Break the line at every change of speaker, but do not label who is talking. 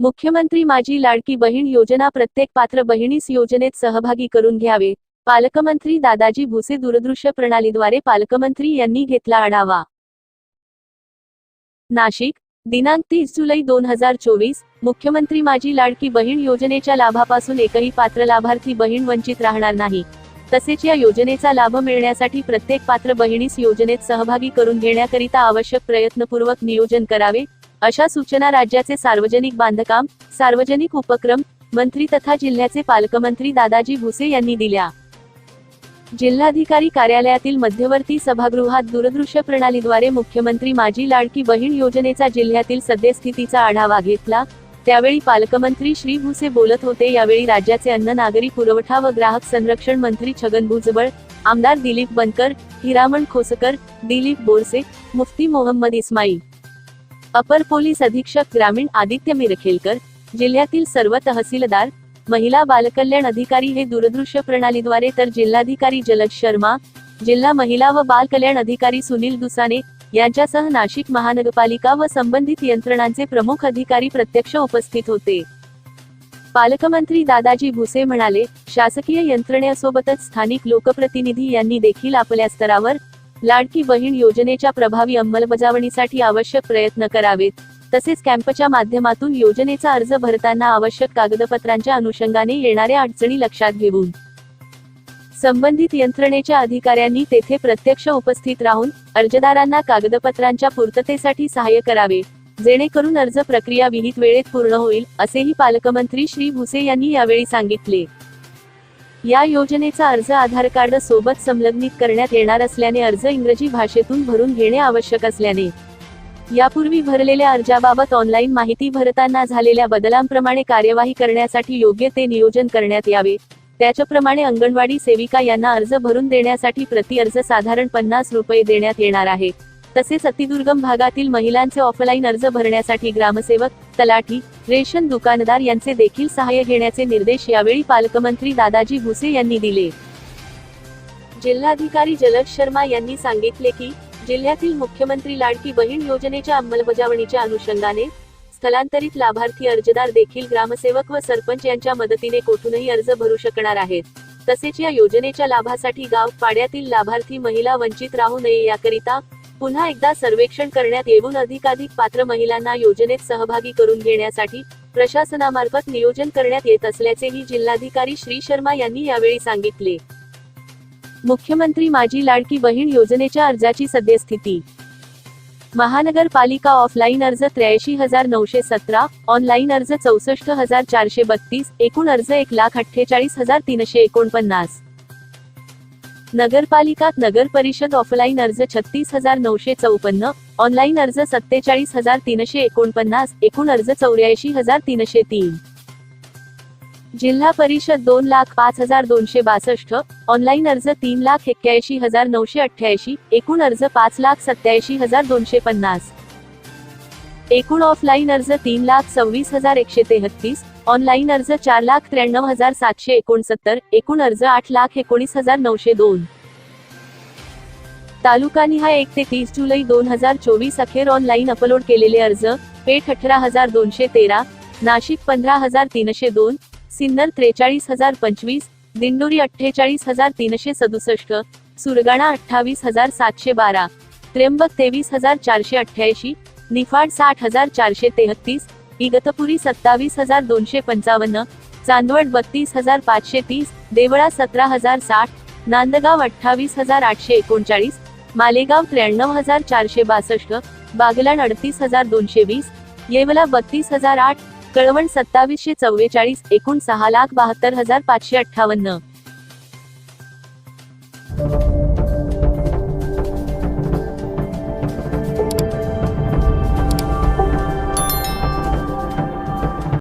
मुख्यमंत्री माझी लाडकी बहीण योजना प्रत्येक पात्र बहिणीस योजनेत सहभागी करून घ्यावे. पालकमंत्री दादाजी भुसे दूरदृश्य प्रणालीद्वारे पालकमंत्री यांनी घेतला आढावा. नाशिक दिनांक तीस जुलै दोन हजार चोवीस मुख्यमंत्री माझी लाडकी बहीण योजनेच्या लाभापासून एकही पात्र लाभार्थी बहीण वंचित राहणार नाही. तसेच या योजनेचा लाभ मिळण्यासाठी प्रत्येक पात्र बहिणीस योजनेत सहभागी करून घेण्याकरिता आवश्यक प्रयत्नपूर्वक नियोजन करावे अशा सूचना राज्याचे सार्वजनिक बांधकाम सार्वजनिक उपक्रम मंत्री तथा जिल्ह्याचे पालकमंत्री दादाजी भुसे यांनी दिल्या. जिल्हाधिकारी कार्यालयातील मध्यवर्ती सभागृहात दूरदृश्य प्रणालीद्वारे मुख्यमंत्री माजी लाडकी बहीण योजनेचा जिल्ह्यातील सद्यस्थितीचा आढावा घेतला. त्यावेळी पालकमंत्री श्री भुसे बोलत होते. यावेळी राज्याचे अन्न नागरी पुरवठा व ग्राहक संरक्षण मंत्री छगन भुजबळ आमदार दिलीप बनकर हिरामण खोसकर दिलीप बोरसे मुफ्ती मोहम्मद इस्माईल अपर पोलीस अधीक्षक ग्रामीण आदित्य मिरखेलकर जिल्ह्यातील सर्व तहसीलदार महिला बालकल्याण अधिकारी हे दूरदृश्य प्रणालीद्वारे तर जिल्हाधिकारी जलद शर्मा जिल्हा महिला व बाल कल्याण अधिकारी सुनील दुसाने यांच्यासह नाशिक महानगरपालिका व संबंधित यंत्रणांचे प्रमुख अधिकारी प्रत्यक्ष उपस्थित होते. पालकमंत्री दादाजी भुसे म्हणाले शासकीय यंत्रणेसोबतच स्थानिक लोकप्रतिनिधी यांनी देखील आपल्या स्तरावर लाडकी बहीण योजनेच्या प्रभावी अंमलबजावणीसाठी आवश्यक प्रयत्न करावेत. तसेच कॅम्पच्या माध्यमातून योजनेचा अर्ज भरताना आवश्यक कागदपत्रांच्या अनुषंगाने येणाऱ्या अडचणी लक्षात घेऊन. संबंधित यंत्रणेच्या अधिकाऱ्यांनी तेथे प्रत्यक्ष उपस्थित राहून अर्जदारांना कागदपत्रांच्या पूर्ततेसाठी सहाय्य करावे जेणेकरून अर्ज प्रक्रिया विहित वेळेत पूर्ण होईल असेही पालकमंत्री श्री भुसे यांनी यावेळी सांगितले. या योजनेचा अर्ज आधार कार्ड सोबत संलग्नित करण्यात येणार असल्याने अर्ज इंग्रजी भाषेतून भरून घेणे आवश्यक असल्याने. यापूर्वी भरलेल्या अर्जाबाबत ऑनलाईन माहिती भरताना झालेल्या बदलांप्रमाणे कार्यवाही करण्यासाठी योग्य ते नियोजन करण्यात यावे. त्याच्याप्रमाणे अंगणवाडी सेविका यांना अर्ज भरून देण्यासाठी प्रति अर्ज साधारण पन्नास रुपये देण्यात येणार आहे. तसेच अतिदुर्गम भागातील महिलांचे ऑफलाईन अर्ज भरण्यासाठी ग्रामसेवक तलाठी रेशन दुकानदार यांचे देखील सहाय्य घेण्याचे निर्देश यावेळी पालकमंत्री दादाजी भुसे यांनी दिले. जिल्हाधिकारी जलद शर्मा यांनी सांगितले की जिल्ह्यातील मुख्यमंत्री लाडकी बहीण योजनेच्या अंमलबजावणीच्या अनुषंगाने स्थलांतरित लाभार्थी अर्जदार देखील ग्रामसेवक व सरपंच यांच्या मदतीने कोठूनही अर्ज भरू शकणार आहेत. तसेच या योजनेच्या लाभासाठी गाव पाड्यातील लाभार्थी महिला वंचित राहू नये याकरिता पुन्हा एकदा सर्वेक्षण करण्यात येऊन अधिकाधिक पात्र महिलांना योजनेत सहभागी करून घेण्यासाठी प्रशासनामार्फत नियोजन करण्यात येत असल्याचेही जिल्हाधिकारी श्री शर्मा यांनी यावेळी सांगितले. मुख्यमंत्री माझी लाडकी बहीण योजनेच्या अर्जाची सद्यस्थिती. महानगरपालिका ऑफलाईन अर्ज त्र्याऐंशी हजार नऊशे सतरा ऑनलाईन अर्ज चौसष्ट हजार चारशे बत्तीस एकूण अर्ज एक लाख अठ्ठेचाळीस हजार तीनशे एकोणपन्नास. नगरपालिकात नगर परिषद ऑफलाईन अर्ज छत्तीस हजार नऊशे चौपन्न ऑनलाईन अर्ज सत्तेचाळीस हजार तीनशे एकोणपन्नास एकूण अर्ज चौऱ्याऐंशी हजार तीनशे तीन. जिल्हा परिषद दोन लाख पाच हजार दोनशे बासष्ट ऑनलाईन अर्ज तीन लाख एक्क्याऐंशी हजार नऊशे अठ्ठ्याऐंशी एकूण अर्ज पाच लाख सत्याऐंशी हजार दोनशे पन्नास. एकूण ऑफलाईन अर्ज तीन लाख सव्वीस हजार एकशे तेहतीस ऑनलाईन अर्ज चार लाख त्र्याण्णव हजार सातशे एकोणसत्तर एकूण अर्ज आठ लाख एकोणीस हजार नऊशे दोन. तालुकानिहाय एक ते तीस जुलै दोन हजार चोवीस अखेर ऑनलाईन अपलोड केलेले अर्ज पेठ अठरा हजार दोनशे तेरा नाशिक पंधरा हजार तीनशे दोन सिन्नर त्रेचाळीस हजार पंचवीस दिंडोरी अठ्ठेचाळीस हजार तीनशे सदुसष्ट सुरगाणा अठ्ठावीस हजार सातशे बारा त्र्यंबक तेवीस हजार चारशे अठ्ठ्याऐंशी निफाड साठ हजार चारशे तेहतीस इगतपुरी सत्तावीस हजार दोनशे पंचावन्न चांदवड बत्तीस हजार पाचशे तीस देवळा सतरा हजार साठ नांदगाव अठ्ठावीस हजार आठशे एकोणचाळीस मालेगाव त्र्याण्णव हजार चारशे बासष्ट बागलाण अडतीस हजार दोनशे वीस येवला बत्तीस हजार आठ कळवण सत्तावीसशे चव्वेचाळीस एकूण सहा लाख बहात्तर हजार पाचशे अठ्ठावन्न.